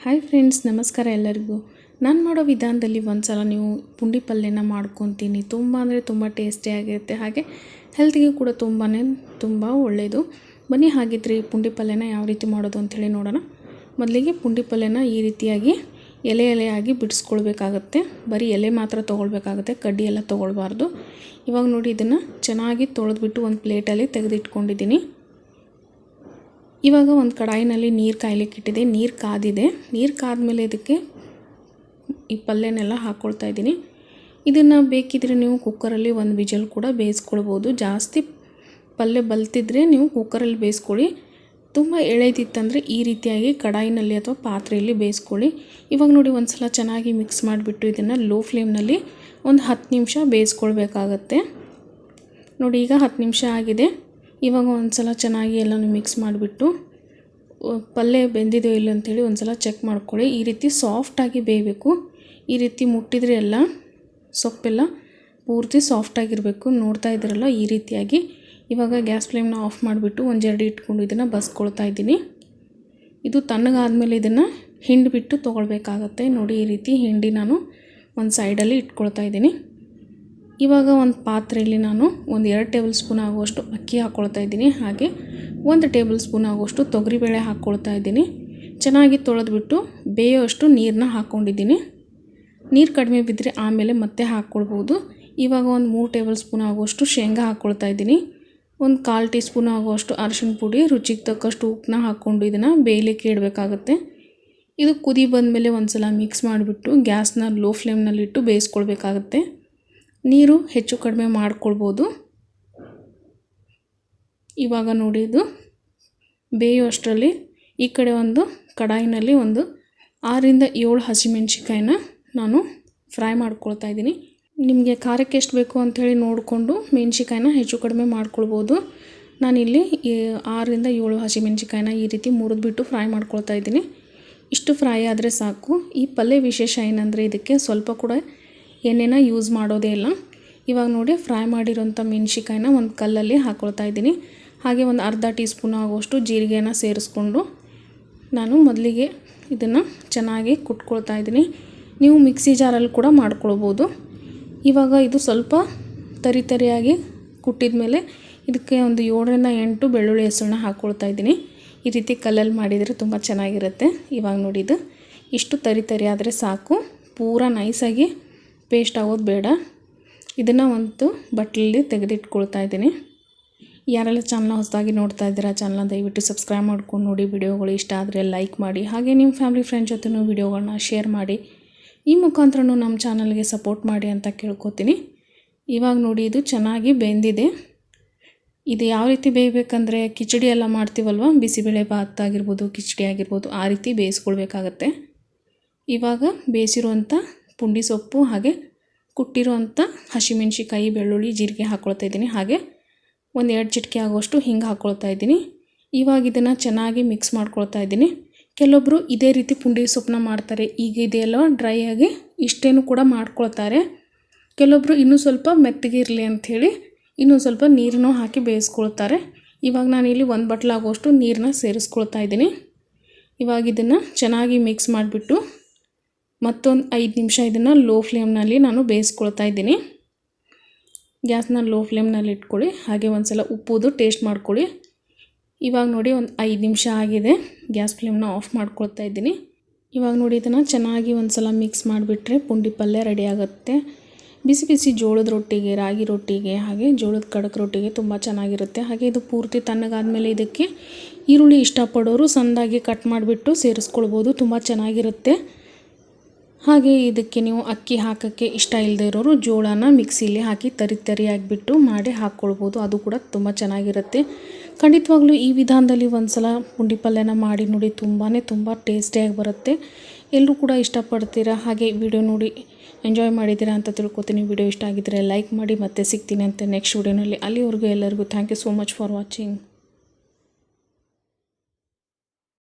Hi friends ನಮಸ್ಕಾರ ಎಲ್ಲರಿಗೂ. ನಾನು ಮಾಡೋ ವಿಧಾನದಲ್ಲಿ ಒಂದು ಸಲ ನೀವು ಪುಂಡಿ ಪಲ್ಯನ ಮಾಡ್ಕೊತೀನಿ. ತುಂಬ ಅಂದರೆ ತುಂಬ ಟೇಸ್ಟಿಯಾಗಿರುತ್ತೆ ಹಾಗೆ ಹೆಲ್ತ್ಗೆ ಕೂಡ ತುಂಬಾ ತುಂಬ ಒಳ್ಳೆಯದು ಬನ್ನಿ ಹಾಗಿದ್ರೆ ಪುಂಡಿ ಪಲ್ಯನ ಯಾವ ರೀತಿ ಮಾಡೋದು ಅಂಥೇಳಿ ನೋಡೋಣ. ಮೊದಲಿಗೆ ಪುಂಡಿ ಪಲ್ಯನ ಈ ರೀತಿಯಾಗಿ ಎಲೆ ಎಲೆಯಾಗಿ ಬಿಡಿಸ್ಕೊಳ್ಬೇಕಾಗತ್ತೆ. ಬರೀ ಎಲೆ ಮಾತ್ರ ತೊಗೊಳ್ಬೇಕಾಗುತ್ತೆ. ಕಡ್ಡಿ ಎಲ್ಲ ತೊಗೊಳ್ಬಾರ್ದು. ಇವಾಗ ನೋಡಿ ಇದನ್ನು ಚೆನ್ನಾಗಿ ತೊಳೆದ್ಬಿಟ್ಟು ಒಂದು ಪ್ಲೇಟಲ್ಲಿ ತೆಗೆದಿಟ್ಕೊಂಡಿದ್ದೀನಿ. ಇವಾಗ ಒಂದು ಕಡಾಯಿನಲ್ಲಿ ನೀರು ಕಾಯ್ಲಿಕ್ಕೆ ಇಟ್ಟಿದೆ. ನೀರು ಕಾದಿದೆ. ನೀರು ಕಾದ್ಮೇಲೆ ಇದಕ್ಕೆ ಈ ಪಲ್ಯನೆಲ್ಲ ಹಾಕ್ಕೊಳ್ತಾ ಇದ್ದೀನಿ. ಇದನ್ನು ಬೇಕಿದ್ರೆ ನೀವು ಕುಕ್ಕರಲ್ಲಿ ಒಂದು ವಿಜಲ್ ಕೂಡ ಬೇಯಿಸ್ಕೊಳ್ಬೋದು. ಜಾಸ್ತಿ ಪಲ್ಯ ಬಲ್ತಿದ್ರೆ ನೀವು ಕುಕ್ಕರಲ್ಲಿ ಬೇಯಿಸ್ಕೊಳ್ಳಿ. ತುಂಬ ಎಳೆದಿತ್ತಂದರೆ ಈ ರೀತಿಯಾಗಿ ಕಡಾಯಿನಲ್ಲಿ ಅಥವಾ ಪಾತ್ರೆಯಲ್ಲಿ ಬೇಯಿಸ್ಕೊಳ್ಳಿ. ಇವಾಗ ನೋಡಿ ಒಂದು ಸಲ ಚೆನ್ನಾಗಿ ಮಿಕ್ಸ್ ಮಾಡಿಬಿಟ್ಟು ಇದನ್ನು ಲೋ ಫ್ಲೇಮ್ನಲ್ಲಿ ಒಂದು ಹತ್ತು ನಿಮಿಷ ಬೇಯಿಸ್ಕೊಳ್ಬೇಕಾಗತ್ತೆ. ನೋಡಿ ಈಗ ಹತ್ತು ನಿಮಿಷ ಆಗಿದೆ. ಇವಾಗ ಒಂದು ಸಲ ಚೆನ್ನಾಗಿ ಎಲ್ಲನೂ ಮಿಕ್ಸ್ ಮಾಡಿಬಿಟ್ಟು ಪಲ್ಯ ಬೆಂದಿದೆಯೋ ಇಲ್ಲ ಅಂಥೇಳಿ ಒಂದು ಸಲ ಚೆಕ್ ಮಾಡ್ಕೊಳ್ಳಿ. ಈ ರೀತಿ ಸಾಫ್ಟಾಗಿ ಬೇಯಬೇಕು. ಈ ರೀತಿ ಮುಟ್ಟಿದರೆ ಎಲ್ಲ ಸೊಪ್ಪೆಲ್ಲ ಪೂರ್ತಿ ಸಾಫ್ಟಾಗಿರಬೇಕು ನೋಡ್ತಾ ಇದ್ದೀರಲ್ಲ ಈ ರೀತಿಯಾಗಿ. ಇವಾಗ ಗ್ಯಾಸ್ ಫ್ಲೇಮ್ನ ಆಫ್ ಮಾಡಿಬಿಟ್ಟು ಒಂದೆರಡು ಇಟ್ಕೊಂಡು ಇದನ್ನು ಬಸ್ಕೊಳ್ತಾ ಇದ್ದೀನಿ. ಇದು ತಣ್ಣಗಾದಮೇಲೆ ಇದನ್ನು ಹಿಂಡಿಬಿಟ್ಟು ತೊಗೊಳ್ಬೇಕಾಗತ್ತೆ. ನೋಡಿ ಈ ರೀತಿ ಹಿಂಡಿ ನಾನು ಒಂದು ಸೈಡಲ್ಲಿ ಇಟ್ಕೊಳ್ತಾ ಇದ್ದೀನಿ. ಇವಾಗ ಒಂದು ಪಾತ್ರೆಯಲ್ಲಿ ನಾನು ಒಂದು ಎರಡು ಟೇಬಲ್ ಸ್ಪೂನ್ ಆಗುವಷ್ಟು ಅಕ್ಕಿ ಹಾಕ್ಕೊಳ್ತಾ ಇದ್ದೀನಿ. ಹಾಗೆ ಒಂದು ಟೇಬಲ್ ಸ್ಪೂನ್ ಆಗುವಷ್ಟು ತೊಗರಿಬೇಳೆ ಹಾಕ್ಕೊಳ್ತಾ ಇದ್ದೀನಿ. ಚೆನ್ನಾಗಿ ತೊಳೆದ್ಬಿಟ್ಟು ಬೇಯೋಷ್ಟು ನೀರನ್ನ ಹಾಕ್ಕೊಂಡಿದ್ದೀನಿ ನೀರು ಕಡಿಮೆ ಬಿದ್ದರೆ ಆಮೇಲೆ ಮತ್ತೆ ಹಾಕ್ಕೊಳ್ಬೋದು ಇವಾಗ ಒಂದು ಮೂರು ಟೇಬಲ್ ಸ್ಪೂನ್ ಆಗುವಷ್ಟು ಶೇಂಗಾ ಹಾಕ್ಕೊಳ್ತಾ ಇದ್ದೀನಿ. ಒಂದು ಕಾಲು ಟೀ ಸ್ಪೂನ್ ಆಗುವಷ್ಟು ಅರಶಿನ ಪುಡಿ, ರುಚಿಗೆ ತಕ್ಕಷ್ಟು ಉಪ್ಪನ್ನ ಹಾಕ್ಕೊಂಡು ಇದನ್ನು ಬೇಯಲಿಕ್ಕೆ ಇಡಬೇಕಾಗತ್ತೆ. ಇದು ಕುದಿ ಬಂದಮೇಲೆ ಒಂದು ಸಲ ಮಿಕ್ಸ್ ಮಾಡಿಬಿಟ್ಟು ಗ್ಯಾಸ್ನ ಲೋ ಫ್ಲೇಮ್ನಲ್ಲಿಟ್ಟು ಬೇಯಿಸ್ಕೊಳ್ಬೇಕಾಗತ್ತೆ. ನೀರು ಹೆಚ್ಚು ಕಡಿಮೆ ಮಾಡ್ಕೊಳ್ಬೋದು. ಇವಾಗ ನೋಡಿ ಇದು ಬೇಯುವಷ್ಟರಲ್ಲಿ ಈ ಕಡೆ ಒಂದು ಕಡಾಯಿನಲ್ಲಿ ಒಂದು ಆರರಿಂದ ಏಳು ಹಸಿಮೆಣ್ಸಿಕಾಯಿನ ನಾನು ಫ್ರೈ ಮಾಡ್ಕೊಳ್ತಾ ಇದ್ದೀನಿ. ನಿಮಗೆ ಖಾರಕ್ಕೆ ಎಷ್ಟು ಬೇಕು ಅಂಥೇಳಿ ನೋಡಿಕೊಂಡು ಮೆಣ್ಸಿಕಾಯಿನ ಹೆಚ್ಚು ಕಡಿಮೆ ಮಾಡ್ಕೊಳ್ಬೋದು. ನಾನಿಲ್ಲಿ ಆರರಿಂದ ಏಳು ಹಸಿಮೆಣ್ಸಿಕಾಯಿನ ಈ ರೀತಿ ಮುರಿದು ಬಿಟ್ಟು ಫ್ರೈ ಮಾಡ್ಕೊಳ್ತಾ ಇದ್ದೀನಿ. ಇಷ್ಟು ಫ್ರೈ ಆದರೆ ಸಾಕು. ಈ ಪಲ್ಯ ವಿಶೇಷ ಏನಂದರೆ ಇದಕ್ಕೆ ಸ್ವಲ್ಪ ಕೂಡ ಎಣ್ಣೆನ ಯೂಸ್ ಮಾಡೋದೇ ಇಲ್ಲ. ಇವಾಗ ನೋಡಿ ಫ್ರೈ ಮಾಡಿರೋಂಥ ಮೆಣಸಿಕಾಯಿನ ಒಂದು ಕಲ್ಲಲ್ಲಿ ಹಾಕ್ಕೊಳ್ತಾ ಇದ್ದೀನಿ. ಹಾಗೆ ಒಂದು ಅರ್ಧ ಟೀ ಸ್ಪೂನ್ ಆಗುವಷ್ಟು ಜೀರಿಗೆನ ಸೇರಿಸ್ಕೊಂಡು ನಾನು ಮೊದಲಿಗೆ ಇದನ್ನು ಚೆನ್ನಾಗಿ ಕುಟ್ಕೊಳ್ತಾ ಇದ್ದೀನಿ. ನೀವು ಮಿಕ್ಸಿ ಜಾರಲ್ಲಿ ಕೂಡ ಮಾಡ್ಕೊಳ್ಬೋದು. ಇವಾಗ ಇದು ಸ್ವಲ್ಪ ತರಿ ತರಿಯಾಗಿ ಕುಟ್ಟಿದ ಮೇಲೆ ಇದಕ್ಕೆ ಒಂದು ಏಳರಿಂದ ಎಂಟು ಬೆಳ್ಳುಳ್ಳಿ ಹೆಸರನ್ನ ಹಾಕ್ಕೊಳ್ತಾ ಇದ್ದೀನಿ. ಈ ರೀತಿ ಕಲ್ಲಲ್ಲಿ ಮಾಡಿದರೆ ತುಂಬ ಚೆನ್ನಾಗಿರುತ್ತೆ. ಇವಾಗ ನೋಡಿ ಇದು ಇಷ್ಟು ತರಿ ತರಿ ಆದರೆ ಸಾಕು. ಪೂರ ನೈಸಾಗಿ ಪೇಸ್ಟ್ ಆಗೋದು ಬೇಡ. ಇದನ್ನು ಒಂದು ಬಟ್ಲಲ್ಲಿ ತೆಗೆದಿಟ್ಕೊಳ್ತಾ ಇದ್ದೀನಿ. ಯಾರೆಲ್ಲ ಚಾನಲ್ನ ಹೊಸದಾಗಿ ನೋಡ್ತಾ ಇದ್ದೀರಾ ಚಾನಲ್ನ ದಯವಿಟ್ಟು ಸಬ್ಸ್ಕ್ರೈಬ್ ಮಾಡ್ಕೊಂಡು ನೋಡಿ. ವಿಡಿಯೋಗಳು ಇಷ್ಟ ಆದರೆ ಲೈಕ್ ಮಾಡಿ. ಹಾಗೆ ನಿಮ್ಮ ಫ್ಯಾಮಿಲಿ ಫ್ರೆಂಡ್ ಜೊತೆನೂ ವಿಡಿಯೋಗಳನ್ನ ಶೇರ್ ಮಾಡಿ. ಈ ಮುಖಾಂತರನೂ ನಮ್ಮ ಚಾನಲ್ಗೆ ಸಪೋರ್ಟ್ ಮಾಡಿ ಅಂತ ಕೇಳ್ಕೊತೀನಿ. ಇವಾಗ ನೋಡಿ, ಇದು ಚೆನ್ನಾಗಿ ಬೆಂದಿದೆ. ಇದು ಯಾವ ರೀತಿ ಬೇಯಬೇಕಂದ್ರೆ ಕಿಚಡಿ ಎಲ್ಲ ಮಾಡ್ತೀವಲ್ವ? ಬಿಸಿಬೇಳೆ ಭಾತ್ ಆಗಿರ್ಬೋದು, ಕಿಚಡಿ ಆಗಿರ್ಬೋದು, ಆ ರೀತಿ ಬೇಯಿಸ್ಕೊಳ್ಬೇಕಾಗತ್ತೆ. ಇವಾಗ ಬೇಯಿಸಿರುವಂಥ ಪುಂಡಿ ಸೊಪ್ಪು ಹಾಗೆ ಕುಟ್ಟಿರುವಂಥ ಹಸಿಮೆಣ್ಸಿಕಾಯಿ ಬೆಳ್ಳುಳ್ಳಿ, ಜೀರಿಗೆ ಹಾಕ್ಕೊಳ್ತಾ ಇದ್ದೀನಿ. ಹಾಗೆ ಒಂದು ಎರಡು ಚಿಟಿಕೆ ಆಗುವಷ್ಟು ಹಿಂಗೆ ಹಾಕ್ಕೊಳ್ತಾ ಇದ್ದೀನಿ. ಇವಾಗ ಇದನ್ನು ಚೆನ್ನಾಗಿ ಮಿಕ್ಸ್ ಮಾಡ್ಕೊಳ್ತಾ ಇದ್ದೀನಿ. ಕೆಲವೊಬ್ಬರು ಇದೇ ರೀತಿ ಪುಂಡಿ ಸೊಪ್ಪನ್ನ ಮಾಡ್ತಾರೆ. ಈಗ ಇದೆಯಲ್ಲೋ ಡ್ರೈ ಆಗಿ ಇಷ್ಟೇನು ಕೂಡ ಮಾಡ್ಕೊಳ್ತಾರೆ. ಕೆಲವೊಬ್ಬರು ಇನ್ನೂ ಸ್ವಲ್ಪ ಮೆತ್ತಗೆ ಇರಲಿ ಅಂಥೇಳಿ ಇನ್ನೂ ಸ್ವಲ್ಪ ನೀರನ್ನು ಹಾಕಿ ಬೇಯಿಸ್ಕೊಳ್ತಾರೆ. ಇವಾಗ ನಾನಿಲ್ಲಿ ಒಂದು ಬಟ್ಲಾಗುವಷ್ಟು ನೀರನ್ನ ಸೇರಿಸ್ಕೊಳ್ತಾ ಇದ್ದೀನಿ. ಇವಾಗ ಇದನ್ನು ಚೆನ್ನಾಗಿ ಮಿಕ್ಸ್ ಮಾಡಿಬಿಟ್ಟು ಮತ್ತೊಂದು ಐದು ನಿಮಿಷ ಇದನ್ನು ಲೋ ಫ್ಲೇಮ್ನಲ್ಲಿ ನಾನು ಬೇಯಿಸ್ಕೊಳ್ತಾ ಇದ್ದೀನಿ. ಗ್ಯಾಸ್ನ ಲೋ ಫ್ಲೇಮ್ನಲ್ಲಿ ಇಟ್ಕೊಳ್ಳಿ, ಹಾಗೆ ಒಂದು ಸಲ ಉಪ್ಪುದು ಟೇಸ್ಟ್ ಮಾಡ್ಕೊಳ್ಳಿ. ಇವಾಗ ನೋಡಿ ಒಂದು ಐದು ನಿಮಿಷ ಆಗಿದೆ, ಗ್ಯಾಸ್ ಫ್ಲೇಮ್ನ ಆಫ್ ಮಾಡ್ಕೊಳ್ತಾ ಇದ್ದೀನಿ. ಇವಾಗ ನೋಡಿ ಇದನ್ನು ಚೆನ್ನಾಗಿ ಒಂದು ಸಲ ಮಿಕ್ಸ್ ಮಾಡಿಬಿಟ್ರೆ ಪುಂಡಿ ಪಲ್ಯ ರೆಡಿ ಆಗುತ್ತೆ. ಬಿಸಿ ಬಿಸಿ ಜೋಳದ ರೊಟ್ಟಿಗೆ, ರಾಗಿ ರೊಟ್ಟಿಗೆ, ಹಾಗೆ ಜೋಳದ ಕಡಕ್ ರೊಟ್ಟಿಗೆ ತುಂಬ ಚೆನ್ನಾಗಿರುತ್ತೆ. ಹಾಗೆ ಇದು ಪೂರ್ತಿ ತಣ್ಣಗಾದ್ಮೇಲೆ ಇದಕ್ಕೆ ಈರುಳ್ಳಿ ಇಷ್ಟಪಡೋರು ಸಣ್ಣದಾಗಿ ಕಟ್ ಮಾಡಿಬಿಟ್ಟು ಸೇರಿಸ್ಕೊಳ್ಬೋದು, ತುಂಬ ಚೆನ್ನಾಗಿರುತ್ತೆ. ಹಾಗೆ ಇದಕ್ಕೆ ನೀವು ಅಕ್ಕಿ ಹಾಕೋಕ್ಕೆ ಇಷ್ಟ ಇಲ್ಲದೆ ಇರೋರು ಜೋಳನ ಮಿಕ್ಸಿಲಿ ಹಾಕಿ ತರಿ ತರಿಯಾಗಿಬಿಟ್ಟು ಮಾಡಿ ಹಾಕ್ಕೊಳ್ಬೋದು. ಅದು ಕೂಡ ತುಂಬ ಚೆನ್ನಾಗಿರುತ್ತೆ. ಖಂಡಿತವಾಗ್ಲೂ ಈ ವಿಧಾನದಲ್ಲಿ ಒಂದು ಸಲ ಪುಂಡಿ ಪಲ್ಯನ ಮಾಡಿ ನೋಡಿ ತುಂಬಾ ತುಂಬ ಟೇಸ್ಟಿಯಾಗಿ ಬರುತ್ತೆ. ಎಲ್ಲರೂ ಕೂಡ ಇಷ್ಟಪಡ್ತೀರಾ? ಹಾಗೆ ವಿಡಿಯೋ ನೋಡಿ ಎಂಜಾಯ್ ಮಾಡಿದ್ದೀರಾ ಅಂತ ತಿಳ್ಕೊತೀನಿ. ವಿಡಿಯೋ ಇಷ್ಟ ಆಗಿದ್ದರೆ ಲೈಕ್ ಮಾಡಿ ಮತ್ತೆ ಸಿಗ್ತೀನಿ ಅಂತ ನೆಕ್ಸ್ಟ್ ವಿಡಿಯೋನಲ್ಲಿ. ಅಲ್ಲಿವರೆಗೂ ಎಲ್ಲರಿಗೂ thank you so much for watching